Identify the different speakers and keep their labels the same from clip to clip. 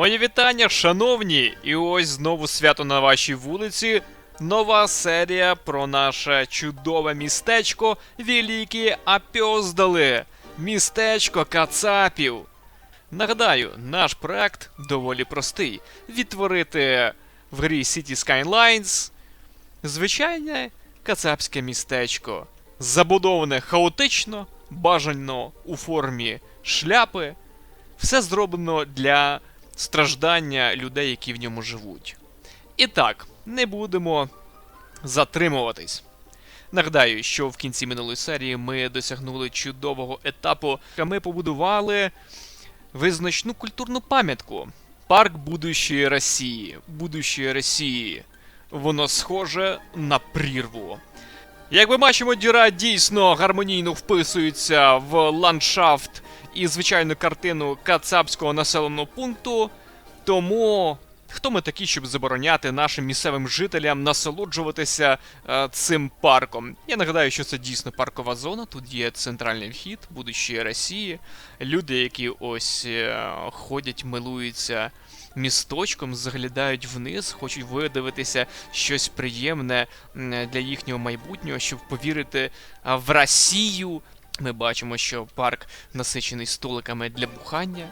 Speaker 1: Моє вітання, шановні! І ось знову свято на вашій вулиці. Нова серія про наше чудове містечко Великі Апьоздали. Містечко Кацапів. Нагадаю, наш проект доволі простий: відтворити в грі City Skylines звичайне кацапське містечко, забудоване хаотично, бажано у формі шляпи. Все зроблено для страждання людей, які в ньому живуть. І так, не будемо затримуватись. Нагадаю, що в кінці минулої серії ми досягнули чудового етапу, а ми побудували визначну культурну пам'ятку. Парк будущої Росії. Будущої Росії. Воно схоже на прірву. Як ми бачимо, діра дійсно гармонійно вписується в ландшафт і звичайну картину кацапського населеного пункту. Тому хто ми такі, щоб забороняти нашим місцевим жителям насолоджуватися е, цим парком? Я нагадаю, що це дійсно паркова зона. Тут є центральний вхід, будущої Росії. Люди, які ось е, ходять, милуються місточком, заглядають вниз, хочуть видивитися щось приємне для їхнього майбутнього, щоб повірити в Росію. Ми бачимо, що парк насичений столиками для бухання,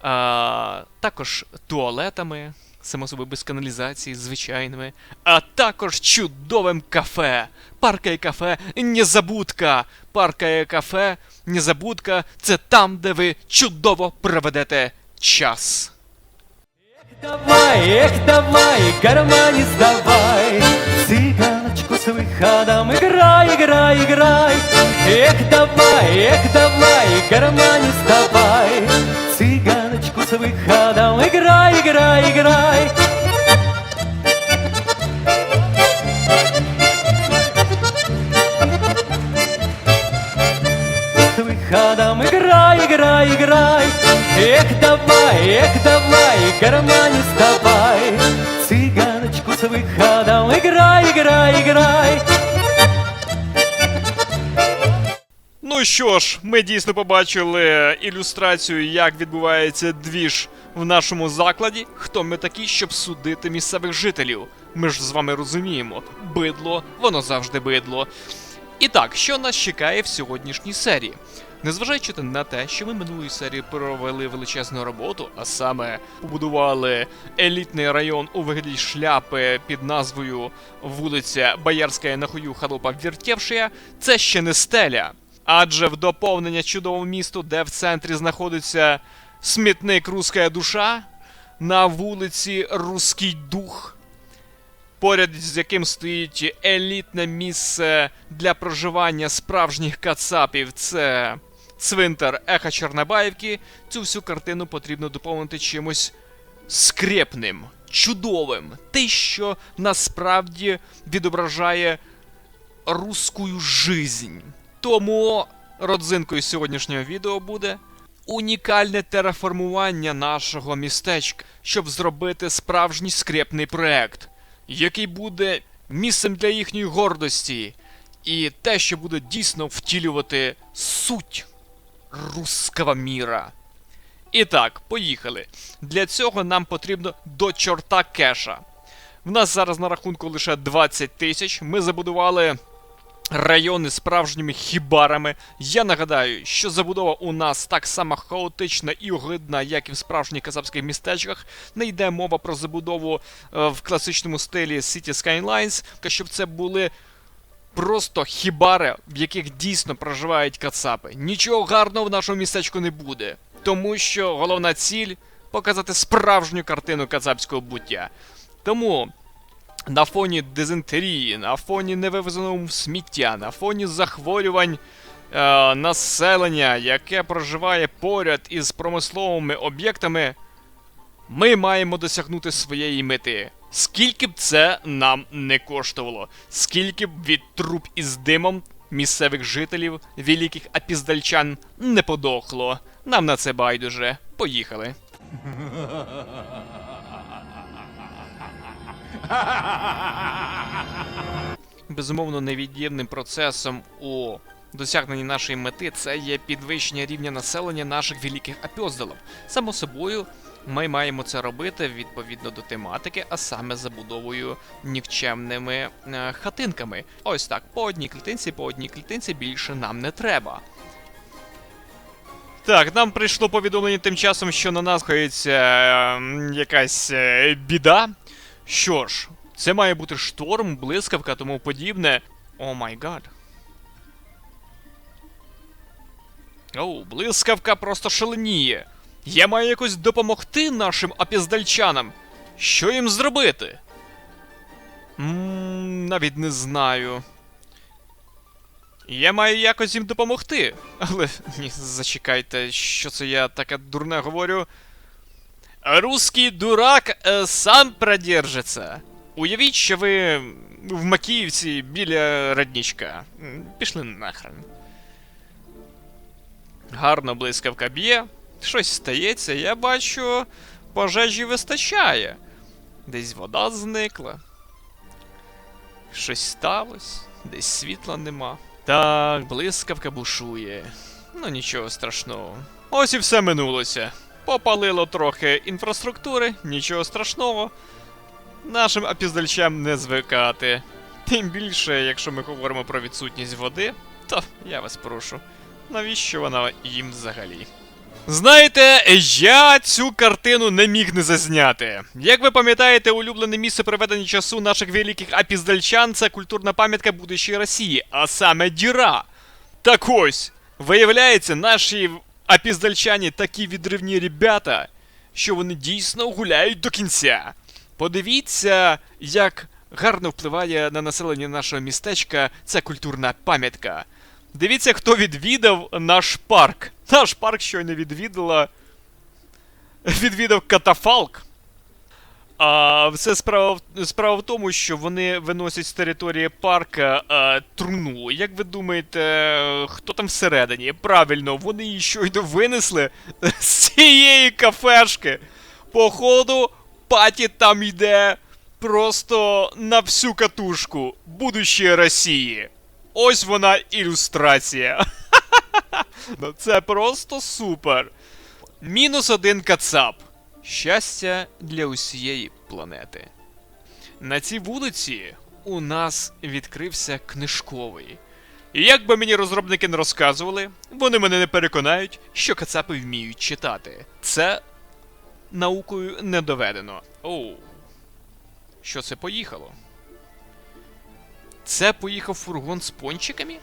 Speaker 1: а, також туалетами, само собою без каналізації, звичайними, а також чудовим кафе. Парка і кафе Незабудка. Парка і кафе Незабудка це там, де ви чудово проведете час.
Speaker 2: Давай, эх, давай, кармане сдавай Цыганочку с выходом играй, играй, играй Эх, давай, эх, давай, кармане сдавай Цыганочку с выходом играй, играй, играй с выходом играй, играй, играй Эх, давай, эх, давай, кармане вставай Цыганочку с выходом играй, играй
Speaker 1: Ну що ж, ми дійсно побачили ілюстрацію, як відбувається двіж в нашому закладі. Хто ми такі, щоб судити місцевих жителів? Ми ж з вами розуміємо, бидло, воно завжди бидло. І так, що нас чекає в сьогоднішній серії? Незважаючи на те, що ми минулої серії провели величезну роботу, а саме побудували елітний район у вигляді шляпи під назвою вулиця Боярська нахую халупа Вертєвшия, це ще не стеля. Адже в доповнення чудового місту, де в центрі знаходиться смітник Руська душа, на вулиці Руський дух, поряд з яким стоїть елітне місце для проживання справжніх кацапів, це цвинтар Еха Чорнобаївки. Цю всю картину потрібно доповнити чимось скрепним, чудовим, те, що насправді відображає русскую жизнь. Тому родзинкою сьогоднішнього відео буде унікальне тераформування нашого містечка, щоб зробити справжній скрепний проект, який буде місцем для їхньої гордості, і те, що буде дійсно втілювати суть русского міра. І так, поїхали. Для цього нам потрібно до чорта кеша. В нас зараз на рахунку лише 20 тисяч. Ми забудували райони справжніми хібарами. Я нагадаю, що забудова у нас так само хаотична і огидна, як і в справжніх казахських містечках. Не йде мова про забудову е, в класичному стилі City Skylines, щоб це були просто хібари, в яких дійсно проживають кацапи. Нічого гарного в нашому містечку не буде, тому що головна ціль показати справжню картину кацапського буття. Тому на фоні дизентерії, на фоні невивезеного сміття, на фоні захворювань е, населення, яке проживає поряд із промисловими об'єктами, ми маємо досягнути своєї мети. Скільки б це нам не коштувало, скільки б від труб із димом місцевих жителів, великих апіздальчан, не подохло. Нам на це байдуже. Поїхали. Безумовно, невід'ємним процесом у досягненні нашої мети це є підвищення рівня населення наших великих апьоздалів. Само собою, Ми маємо це робити відповідно до тематики, а саме забудовою нікчемними е, хатинками. Ось так, по одній клітинці, по одній клітинці більше нам не треба. Так, нам прийшло повідомлення тим часом, що на нас хається ем, якась е, біда. Що ж, це має бути шторм, блискавка, тому подібне. О май гад. Оу, блискавка просто шаленіє. Я маю якось допомогти нашим апіздальчанам. Що їм зробити? Ммм, навіть не знаю. Я маю якось їм допомогти. Але ні, зачекайте, що це я таке дурне говорю. Русский дурак е, сам продержиться. Уявіть, що ви в Макіївці біля роднічка. Пішли нахрен. Гарно блискавка б'є. Щось стається, я бачу, пожежі вистачає. Десь вода зникла. Щось сталося, десь світла нема. Так, блискавка бушує. Ну нічого страшного. Ось і все минулося. Попалило трохи інфраструктури, нічого страшного. Нашим апіздальчам не звикати. Тим більше, якщо ми говоримо про відсутність води, то я вас прошу. Навіщо вона їм взагалі? Знаєте, я цю картину не міг не зазняти. Як ви пам'ятаєте, улюблене місце проведення часу наших великих апіздальчан це культурна пам'ятка будущої Росії, а саме Діра. Так ось, виявляється, наші апіздальчані такі відривні ребята, що вони дійсно гуляють до кінця. Подивіться, як гарно впливає на населення нашого містечка ця культурна пам'ятка. Дивіться, хто відвідав наш парк. Наш парк щойно відвідала. Відвідав катафалк. А все справа, в- справа в тому, що вони виносять з території парка а, труну. Як ви думаєте, хто там всередині? Правильно, вони її щойно винесли з цієї кафешки. Походу, паті там йде просто на всю катушку будущої Росії. Ось вона ілюстрація. Ну це просто супер. Мінус один кацап. Щастя для усієї планети. На цій вулиці у нас відкрився книжковий. І як би мені розробники не розказували, вони мене не переконають, що кацапи вміють читати. Це наукою не доведено. Оу. Що це поїхало? Це поїхав фургон з пончиками?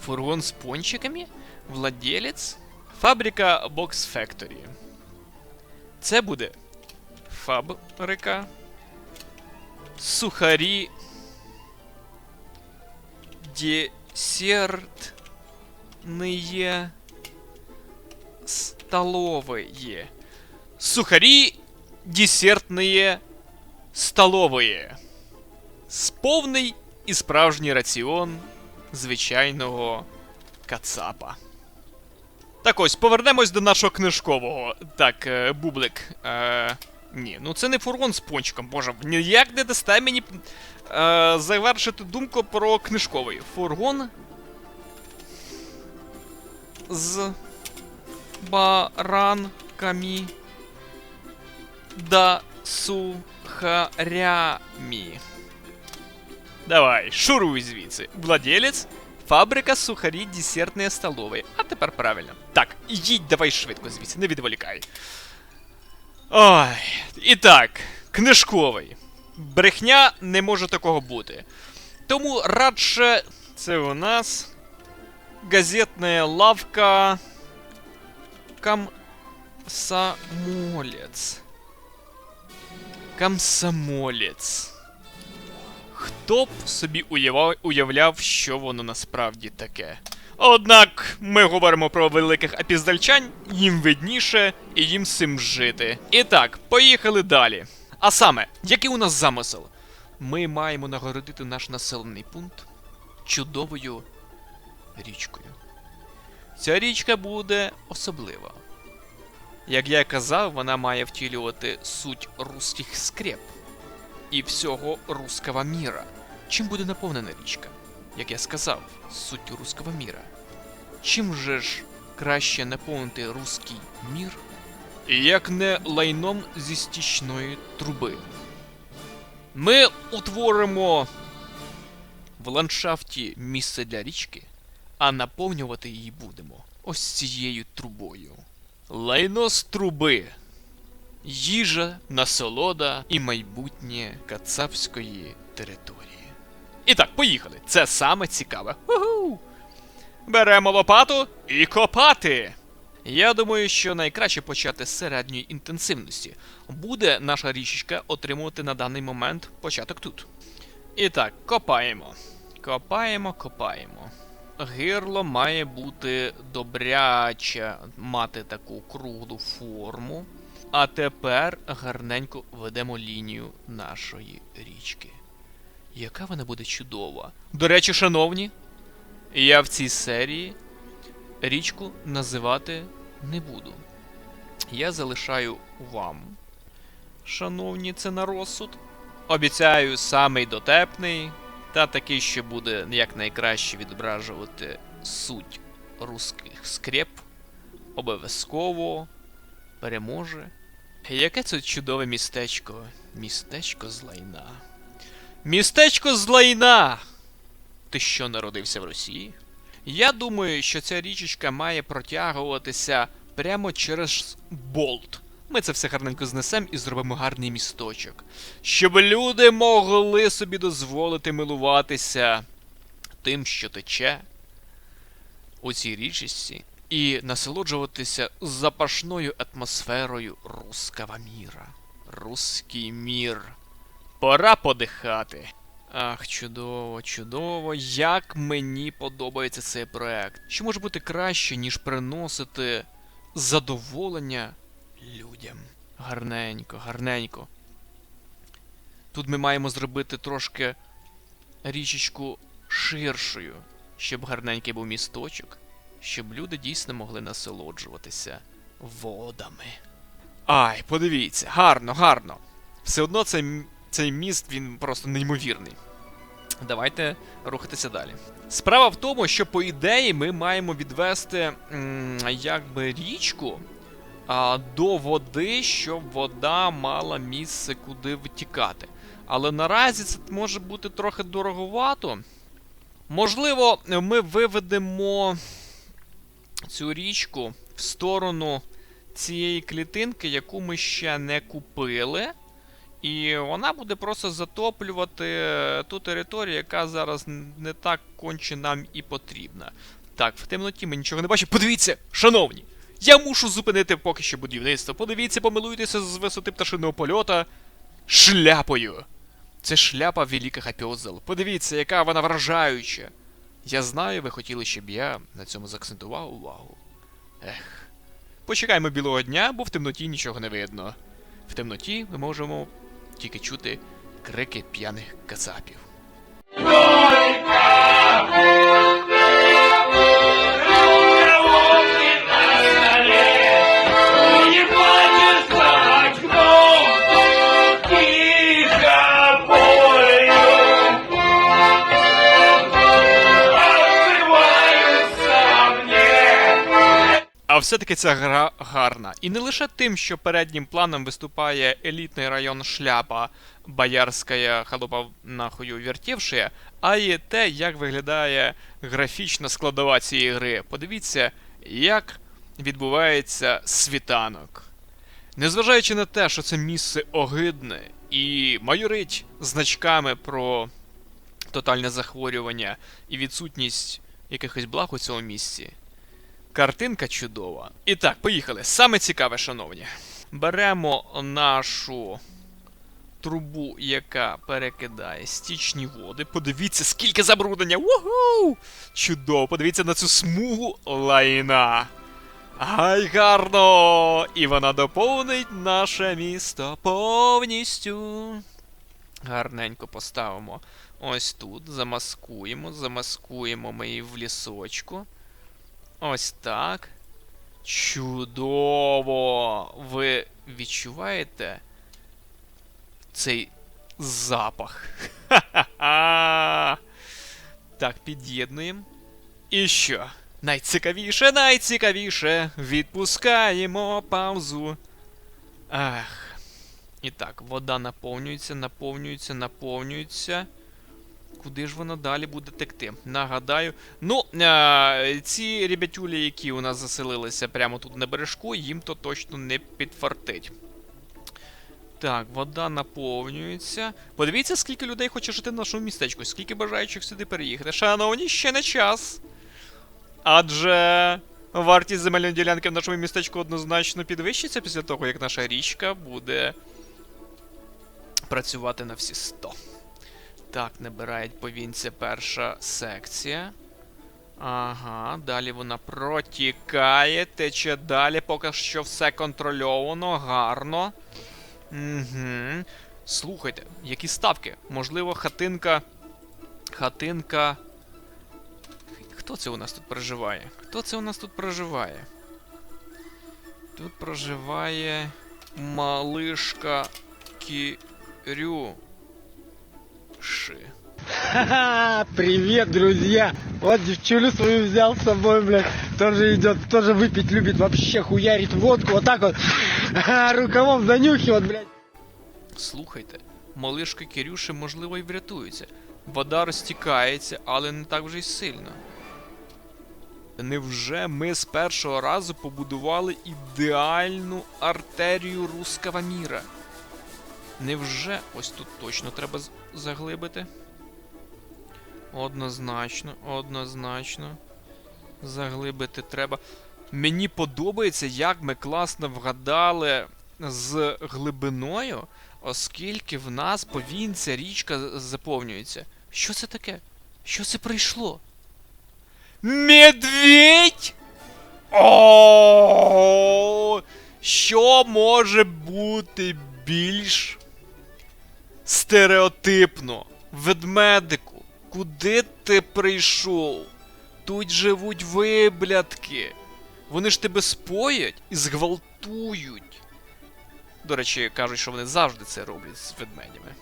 Speaker 1: Фургон з пончиками? Владелець? Фабрика Box Factory. Це буде фабрика. Сухарі. Десертные столовые. Сухарі десертные столовые. Сповний і справжній раціон Звичайного кацапа. Так ось, повернемось до нашого книжкового. Так, е, бублик. Е, ні, ну це не фургон з пончиком, боже, ніяк не дасте мені е, завершити думку про книжковий. Фургон з баранками да сухарями. Давай, шуруй звідси. Владелець, фабрика сухарі десертної столової. А тепер правильно. Так, їдь давай швидко звідси, не відволікай. Ой. І так, книжковий. Брехня не може такого бути. Тому радше це у нас газетна лавка Комсомолець. Комсомолець. Хто б собі уявав, уявляв, що воно насправді таке. Однак ми говоримо про великих апіздальчань, їм видніше і їм цим жити. І так, поїхали далі. А саме, який у нас замисел? Ми маємо нагородити наш населений пункт чудовою річкою. Ця річка буде особлива. Як я казав, вона має втілювати суть руських скреп і всього руского міра. Чим буде наповнена річка? Як я сказав, суттю руского міра. Чим же ж краще наповнити руський мір, як не лайном зі стічної труби. Ми утворимо в ландшафті місце для річки, а наповнювати її будемо ось цією трубою. Лайно з труби. Їжа, насолода і майбутнє кацапської території. І так, поїхали. Це саме цікаве. Уху! Беремо лопату і копати. Я думаю, що найкраще почати з середньої інтенсивності. Буде наша річечка отримувати на даний момент початок тут. І так, копаємо. Копаємо, копаємо. Гирло має бути добряче, мати таку круглу форму. А тепер гарненько ведемо лінію нашої річки. Яка вона буде чудова. До речі, шановні, я в цій серії річку називати не буду. Я залишаю вам. Шановні, це на розсуд. Обіцяю самий дотепний, та такий, що буде якнайкраще відображувати суть русських скреп. Обов'язково переможе. Яке це чудове містечко? Містечко з лайна. Містечко з лайна! Ти що народився в Росії? Я думаю, що ця річечка має протягуватися прямо через болт. Ми це все гарненько знесемо і зробимо гарний місточок. Щоб люди могли собі дозволити милуватися тим, що тече у цій річечці, і насолоджуватися запашною атмосферою руского міра. Руський мір. Пора подихати. Ах, чудово, чудово, як мені подобається цей проект. Що може бути краще, ніж приносити задоволення людям? Гарненько, гарненько. Тут ми маємо зробити трошки річечку ширшою, щоб гарненький був місточок, щоб люди дійсно могли насолоджуватися водами. Ай, подивіться, гарно, гарно. Все одно цей, цей міст він просто неймовірний. Давайте рухатися далі. Справа в тому, що по ідеї ми маємо відвести якби річку а, до води, щоб вода мала місце куди витікати. Але наразі це може бути трохи дороговато. Можливо, ми виведемо цю річку в сторону цієї клітинки, яку ми ще не купили. І вона буде просто затоплювати е, ту територію, яка зараз не так конче нам і потрібна. Так, в темноті ми нічого не бачимо. Подивіться, шановні! Я мушу зупинити поки що будівництво. Подивіться, помилуйтеся з висоти пташиного польота шляпою. Це шляпа великих апіозел. Подивіться, яка вона вражаюча. Я знаю, ви хотіли, щоб я на цьому заакцентував увагу. Ех. Почекаємо білого дня, бо в темноті нічого не видно. В темноті ми можемо тільки чути крики п'яних кацапів. А все-таки ця гра гарна. І не лише тим, що переднім планом виступає елітний район шляпа Боярська халупа нахую вертівши, а й те, як виглядає графічна складова цієї гри. Подивіться, як відбувається світанок. Незважаючи на те, що це місце огидне і майорить значками про тотальне захворювання і відсутність якихось благ у цьому місці. Картинка чудова. І так, поїхали. Саме цікаве, шановні. Беремо нашу трубу, яка перекидає стічні води. Подивіться, скільки забруднення! Уху! Чудово! Подивіться на цю смугу лайна. Ай, гарно! І вона доповнить наше місто повністю. Гарненько поставимо ось тут. Замаскуємо, замаскуємо ми її в лісочку. Ось так. Чудово! Ви відчуваєте цей запах? Ха-ха-ха! Так, під'єднуємо. І що? Найцікавіше, найцікавіше. Відпускаємо паузу. Ех. І так, вода наповнюється, наповнюється, наповнюється. Куди ж вона далі буде текти? Нагадаю. Ну, ці ребятюлі, які у нас заселилися прямо тут на бережку, їм то точно не підфартить. Так, вода наповнюється. Подивіться, скільки людей хоче жити в нашому містечку, скільки бажаючих сюди переїхати. Шановні, ще не час. Адже вартість земельної ділянки в нашому містечку однозначно підвищиться після того, як наша річка буде працювати на всі 100. Так, набирають повінця перша секція. Ага, далі вона протікає, тече далі, поки що все контрольовано, гарно. Угу. Слухайте, які ставки? Можливо, хатинка. Хатинка. Хто це у нас тут проживає? Хто це у нас тут проживає? Тут проживає малишка Кірю. Ши.
Speaker 3: Ха-ха, привет, друзья! Вот девчулю свою взял с собой, блядь. Тоже идет, тоже выпить любит, вообще хуярит водку, вот так вот. Ха, рукавом занюхивает, блядь.
Speaker 1: Слухайте, малишка Кирюши, можливо, і врятується. Вода розтікається, але не так вже й сильно. Невже ми з першого разу побудували ідеальну артерію руского міра? Невже ось тут точно треба заглибити? Однозначно, однозначно. Заглибити треба. Мені подобається, як ми класно вгадали з глибиною, оскільки в нас повінця річка заповнюється. Що це таке? Що це прийшло? Медведь! О! Що може бути більш стереотипно? Ведмедику, куди ти прийшов? Тут живуть виблядки. Вони ж тебе споять і зґвалтують. До речі, кажуть, що вони завжди це роблять з ведмедями.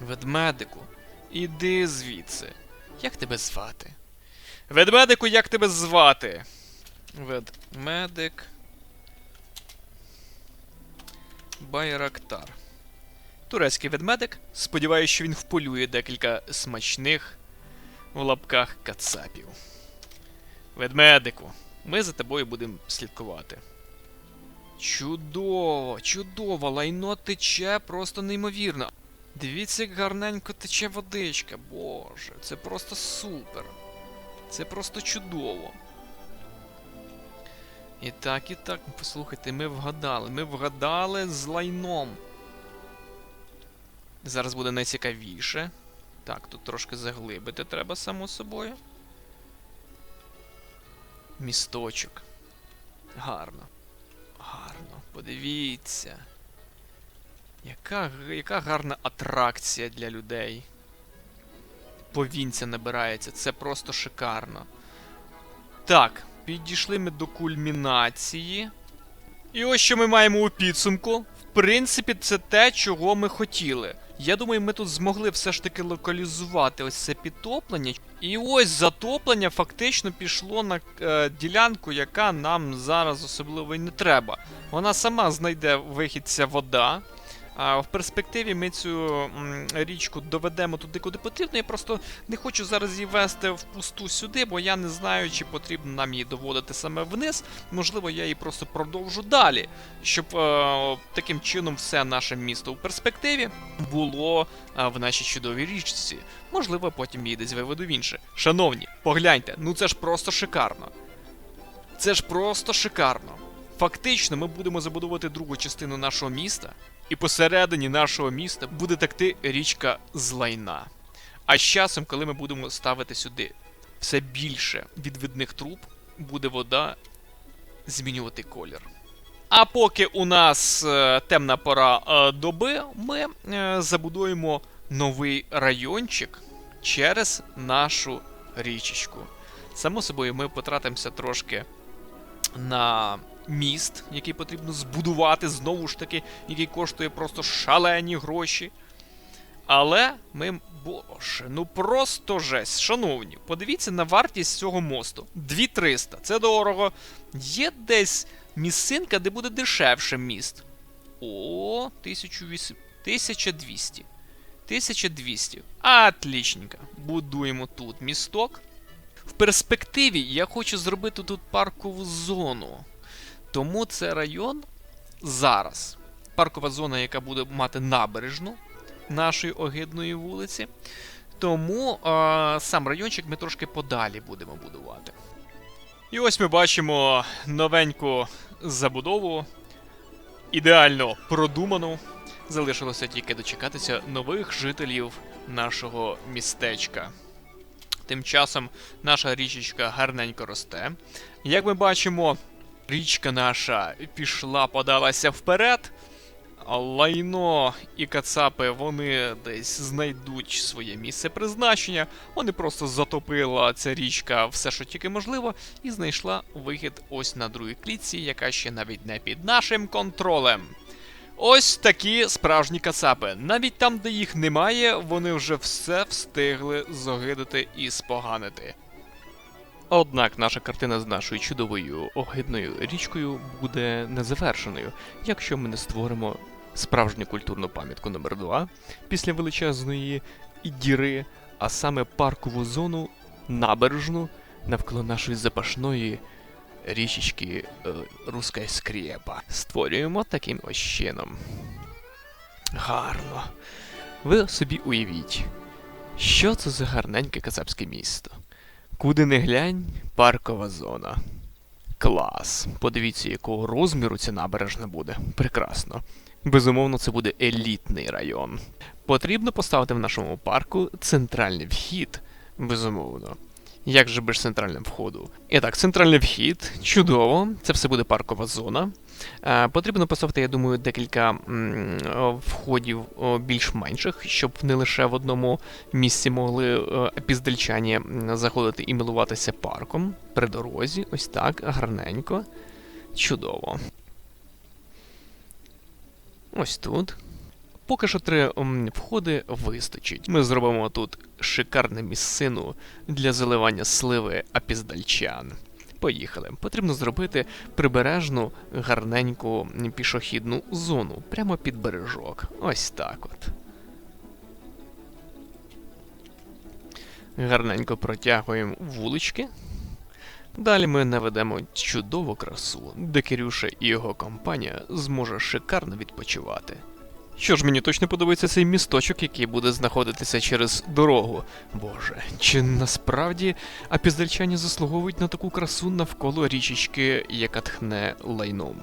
Speaker 1: Ведмедику, іди звідси. Як тебе звати? Ведмедику, як тебе звати? Ведмедик. Байрактар. Турецький ведмедик. Сподіваюсь, що він вполює декілька смачних в лапках кацапів. Ведмедику, ми за тобою будемо слідкувати. Чудово, чудово, лайно тече просто неймовірно. Дивіться, як гарненько тече водичка. Боже, це просто супер. Це просто чудово. І так, і так, послухайте, ми вгадали. Ми вгадали з лайном. Зараз буде найцікавіше. Так, тут трошки заглибити треба, само собою. Місточок. Гарно. Гарно. Подивіться. Яка, яка гарна атракція для людей. Повінця набирається. Це просто шикарно. Так, підійшли ми до кульмінації. І ось що ми маємо у підсумку. В принципі, це те, чого ми хотіли. Я думаю, ми тут змогли все ж таки локалізувати ось це підтоплення. І ось затоплення фактично пішло на е, ділянку, яка нам зараз особливо й не треба. Вона сама знайде вихідця вода. А в перспективі ми цю річку доведемо туди, куди потрібно. Я просто не хочу зараз її вести впусту сюди, бо я не знаю, чи потрібно нам її доводити саме вниз. Можливо, я її просто продовжу далі, щоб е, таким чином все наше місто у перспективі було е, в нашій чудовій річці. Можливо, потім її десь виведу в інше. Шановні, погляньте, ну це ж просто шикарно. Це ж просто шикарно. Фактично, ми будемо забудовувати другу частину нашого міста, і посередині нашого міста буде текти річка Злайна. А з часом, коли ми будемо ставити сюди все більше відвідних труб, буде вода змінювати колір. А поки у нас е, темна пора е, доби, ми е, забудуємо новий райончик через нашу річечку. Само собою, ми потратимося трошки на міст, який потрібно збудувати, знову ж таки, який коштує просто шалені гроші. Але ми. Боже, ну просто жесть. Шановні, подивіться на вартість цього мосту. 2300. Це дорого. Є десь місцинка, де буде дешевше міст. О, 1800. 1200. 1200. Отлічненько. Будуємо тут місток. В перспективі я хочу зробити тут паркову зону. Тому це район зараз. Паркова зона, яка буде мати набережну нашої огидної вулиці. Тому е, сам райончик ми трошки подалі будемо будувати. І ось ми бачимо новеньку забудову, ідеально продуману. Залишилося тільки дочекатися нових жителів нашого містечка. Тим часом наша річечка гарненько росте. Як ми бачимо, річка наша пішла, подалася вперед. Лайно і кацапи вони десь знайдуть своє місце призначення. Вони просто затопила ця річка все, що тільки можливо, і знайшла вихід ось на другій клітці, яка ще навіть не під нашим контролем. Ось такі справжні кацапи. Навіть там, де їх немає, вони вже все встигли зогидити і споганити. Однак наша картина з нашою чудовою огидною річкою буде незавершеною, якщо ми не створимо справжню культурну пам'ятку номер 2 після величезної діри, а саме паркову зону набережну навколо нашої запашної річечки е, Руська скрєпа. Створюємо таким ось чином. Гарно. Ви собі уявіть, що це за гарненьке кацапське місто. Куди не глянь, паркова зона. Клас. Подивіться, якого розміру ця набережна буде. Прекрасно. Безумовно, це буде елітний район. Потрібно поставити в нашому парку центральний вхід. Безумовно. Як же без центрального входу? І так, центральний вхід, чудово, це все буде паркова зона. Е, потрібно поставити, я думаю, декілька входів більш-менших, щоб не лише в одному місці могли е, заходити і милуватися парком при дорозі. Ось так, гарненько. Чудово. Ось тут. Поки що три входи вистачить. Ми зробимо тут шикарне місцину для заливання сливи апіздальчан. Поїхали. Потрібно зробити прибережну гарненьку пішохідну зону прямо під бережок. Ось так от. Гарненько протягуємо вулички. Далі ми наведемо чудову красу, де Кирюша і його компанія зможе шикарно відпочивати. Що ж, мені точно подобається цей місточок, який буде знаходитися через дорогу. Боже, чи насправді апіздальчані заслуговують на таку красу навколо річечки, яка тхне лайном,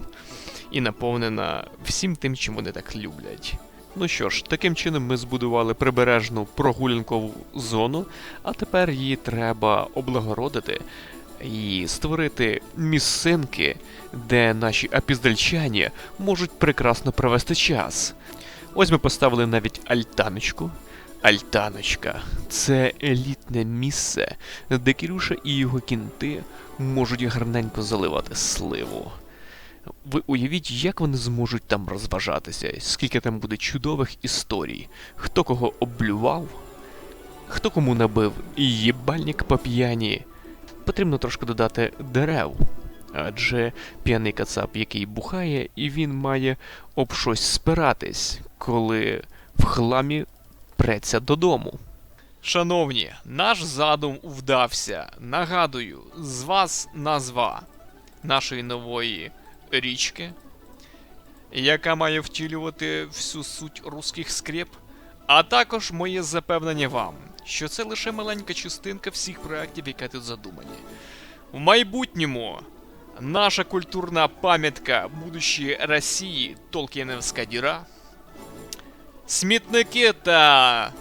Speaker 1: і наповнена всім тим, чим вони так люблять. Ну що ж, таким чином ми збудували прибережну прогулянкову зону, а тепер її треба облагородити і створити місцинки, де наші апіздальчані можуть прекрасно провести час. Ось ми поставили навіть альтаночку. Альтаночка це елітне місце, де Кірюша і його кінти можуть гарненько заливати сливу. Ви уявіть, як вони зможуть там розважатися, скільки там буде чудових історій, хто кого облював, хто кому набив їбальник по п'яні. Потрібно трошки додати дерев. Адже п'яний кацап, який бухає, і він має об щось спиратись, коли в хламі преться додому. Шановні, наш задум вдався. Нагадую, з вас назва нашої нової річки, яка має втілювати всю суть руських скреп, а також моє запевнення вам, що це лише маленька частинка всіх проєктів, які тут задумані. В майбутньому наша культурна пам'ятка будущої Росії Толкінівська діра, смітники та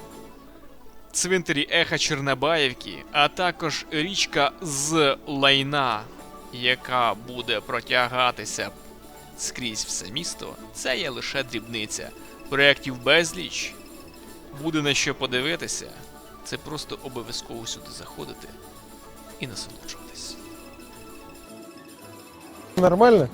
Speaker 1: цвинтарі Еха Чернобаївки, а також річка з лайна, яка буде протягатися скрізь все місто, це є лише дрібниця. Проєктів безліч, буде на що подивитися. Це просто обов'язково сюди заходити і насолоджуватись.
Speaker 4: Нормально?